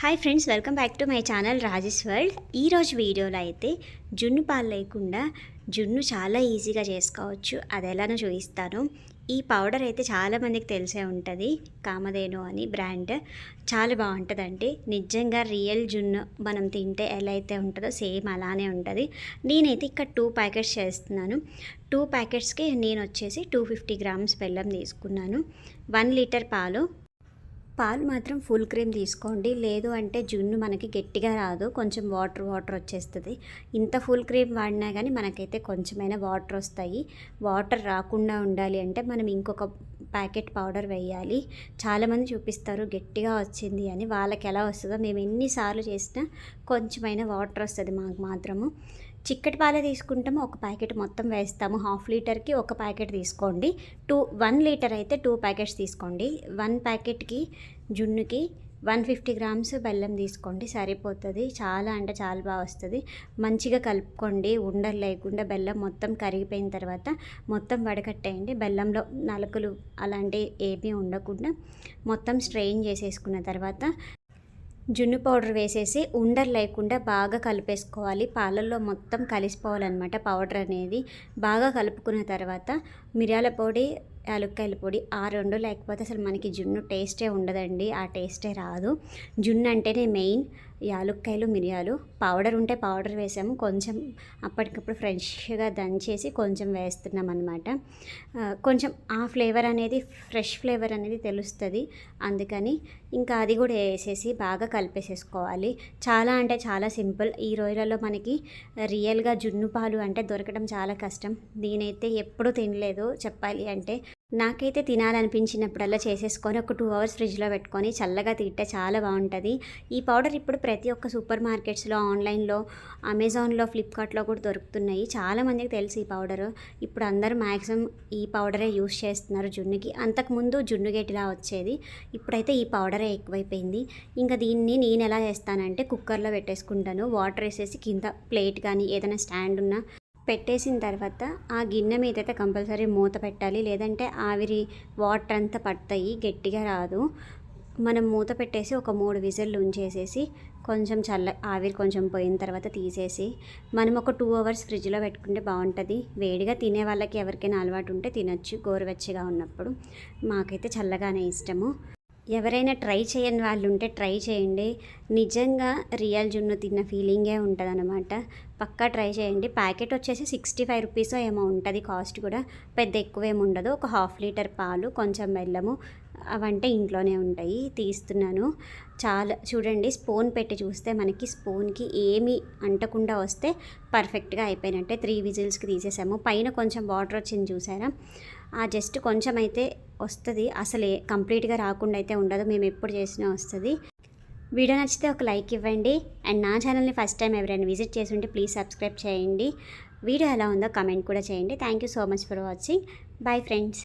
Hi friends welcome back to my channel Rajesh world ఈరోజు వీడియోలో అయితే జున్ను పాలు లేకుండా జున్ను చాలా ఈజీగా చేసుకోవచ్చు. అది ఎలానో చూపిస్తాను. ఈ పౌడర్ అయితే చాలామందికి తెలిసే ఉంటుంది. కామధేను అని బ్రాండ్. చాలా బాగుంటుందండి. నిజంగా రియల్ జున్ను మనం తింటే ఎలా అయితే ఉంటుందో సేమ్ అలానే ఉంటుంది. నేనైతే ఇక్కడ టూ ప్యాకెట్స్ చేస్తున్నాను. టూ ప్యాకెట్స్కి నేను వచ్చేసి టూ ఫిఫ్టీ గ్రామ్స్ బెల్లం తీసుకున్నాను. వన్ లీటర్ పాలు పాలు మాత్రం ఫుల్ క్రీమ్ తీసుకోండి. లేదు అంటే జున్ను మనకి గట్టిగా రాదు. కొంచెం వాటర్ వాటర్ వచ్చేస్తుంది. ఇంత ఫుల్ క్రీమ్ వాడినా కానీ మనకైతే కొంచెమైనా వాటర్ వస్తాయి. వాటర్ రాకుండా ఉండాలి అంటే మనం ఇంకొక ప్యాకెట్ పౌడర్ వేయాలి. చాలామంది చూపిస్తారు గట్టిగా వచ్చింది అని. వాళ్ళకి ఎలా వస్తుందో? మేము ఎన్నిసార్లు చేసినా కొంచెమైనా వాటర్ వస్తుంది మాకు మాత్రము. చిక్కటి పాలే తీసుకుంటాము ఒక ప్యాకెట్ మొత్తం వేస్తాము. హాఫ్ లీటర్కి ఒక ప్యాకెట్ తీసుకోండి. టూ వన్ లీటర్ అయితే టూ ప్యాకెట్స్ తీసుకోండి. వన్ ప్యాకెట్కి జున్నుకి వన్ ఫిఫ్టీ గ్రామ్స్ బెల్లం తీసుకోండి. సరిపోతుంది. చాలా అంటే చాలా బాగా వస్తుంది. మంచిగా కలుపుకోండి. ఉండలు లేకుండా బెల్లం మొత్తం కరిగిపోయిన తర్వాత మొత్తం వడకట్టేయండి. బెల్లంలో నలుకలు అలాంటివి ఏమీ ఉండకుండా మొత్తం స్ట్రెయిన్ చేసేసుకున్న తర్వాత జున్ను పౌడర్ వేసేసి ఉండలు లేకుండా బాగా కలిపేసుకోవాలి. పాలల్లో మొత్తం కలిసిపోవాలన్నమాట పౌడర్ అనేది. బాగా కలుపుకున్న తర్వాత మిరియాల పొడి యాలక్కాయల పొడి ఆ రెండు లేకపోతే అసలు మనకి జున్ను టేస్టే ఉండదండి ఆ టేస్టే రాదు. జున్ను అంటేనే మెయిన్ యాలుక్కాయలు మిరియాలు. పౌడర్ ఉంటే పౌడర్ వేసాము కొంచెం అప్పటికప్పుడు ఫ్రెష్గా దంచేసి కొంచెం వేస్తున్నాం అనమాట కొంచెం ఆ ఫ్లేవర్ అనేది ఫ్రెష్ ఫ్లేవర్ అనేది తెలుస్తుంది. అందుకని ఇంకా అది కూడా వేసేసి బాగా కలిపేసేసుకోవాలి. చాలా అంటే చాలా సింపుల్. ఈ రోజులలో మనకి రియల్గా జున్ను పాలు అంటే దొరకడం చాలా కష్టం. నేనైతే ఎప్పుడూ తినలేదు చెప్పాలి అంటే. నాకైతే తినాలనిపించినప్పుడల్లా చేసేసుకొని ఒక టూ అవర్స్ ఫ్రిడ్జ్లో పెట్టుకొని చల్లగా తింటే చాలా బాగుంటుంది. ఈ పౌడర్ ఇప్పుడు ప్రతి ఒక్క సూపర్ మార్కెట్స్లో ఆన్లైన్లో అమెజాన్లో ఫ్లిప్కార్ట్లో కూడా దొరుకుతున్నాయి. చాలామందికి తెలుసు ఈ పౌడర్. ఇప్పుడు అందరూ మ్యాక్సిమం ఈ పౌడరే యూస్ చేస్తున్నారు జున్నుకి. అంతకుముందు జున్ను గేటిలా వచ్చేది. ఇప్పుడైతే ఈ పౌడరే ఎక్కువైపోయింది. ఇంకా దీన్ని నేను ఎలా చేస్తానంటే కుక్కర్లో పెట్టేసుకుంటాను. వాటర్ వేసేసి కింద ప్లేట్ కానీ ఏదైనా స్టాండ్ ఉన్నా పెట్టేసిన తర్వాత ఆ గిన్నె మీద అయితే కంపల్సరీ మూత పెట్టాలి. లేదంటే ఆవిరి వాటర్ అంతా పడతాయి గట్టిగా రాదు. మనం మూత పెట్టేసి ఒక మూడు విజిల్లు ఉంచేసేసి కొంచెం చల్ల ఆవిరి కొంచెం పోయిన తర్వాత తీసేసి మనం ఒక టూ అవర్స్ ఫ్రిడ్జ్లో పెట్టుకుంటే బాగుంటుంది. వేడిగా తినే వాళ్ళకి ఎవరికైనా అలవాటు ఉంటే తినొచ్చు. గోరువెచ్చగా ఉన్నప్పుడు మాకైతే చల్లగానే ఇష్టము. ఎవరైనా ట్రై చేయని వాళ్ళు ఉంటే ట్రై చేయండి. నిజంగా రియల్ జున్ను తిన్న ఫీలింగే ఉంటుంది అనమాట పక్కా ట్రై చేయండి. ప్యాకెట్ వచ్చేసి సిక్స్టీ ఫైవ్ రూపీస్ ఏమో ఉంటుంది కాస్ట్ కూడా. పెద్ద ఎక్కువ ఉండదు. ఒక హాఫ్ లీటర్ పాలు కొంచెం బెల్లము అవంటే ఇంట్లోనే ఉంటాయి. తీస్తున్నాను. చాలా చూడండి స్పూన్ పెట్టి చూస్తే మనకి స్పూన్కి ఏమి అంటకుండా వస్తే పర్ఫెక్ట్గా అయిపోయినట్టే. త్రీ విజిల్స్కి తీసేసాము. పైన కొంచెం వాటర్ వచ్చింది చూసారా? ఆ జస్ట్ కొంచెం అయితే వస్తుంది. అసలే కంప్లీట్గా రాకుండా అయితే ఉండదు. మేము ఎప్పుడు చేసినా వస్తుంది. వీడియో నచ్చితే ఒక లైక్ ఇవ్వండి. అండ్ నా ఛానల్ని ఫస్ట్ టైం ఎవరైనా విజిట్ చేసి ఉంటే ప్లీజ్ సబ్స్క్రైబ్ చేయండి. వీడియో ఎలా ఉందో కమెంట్ కూడా చేయండి. Thank you so much for watching. Bye friends.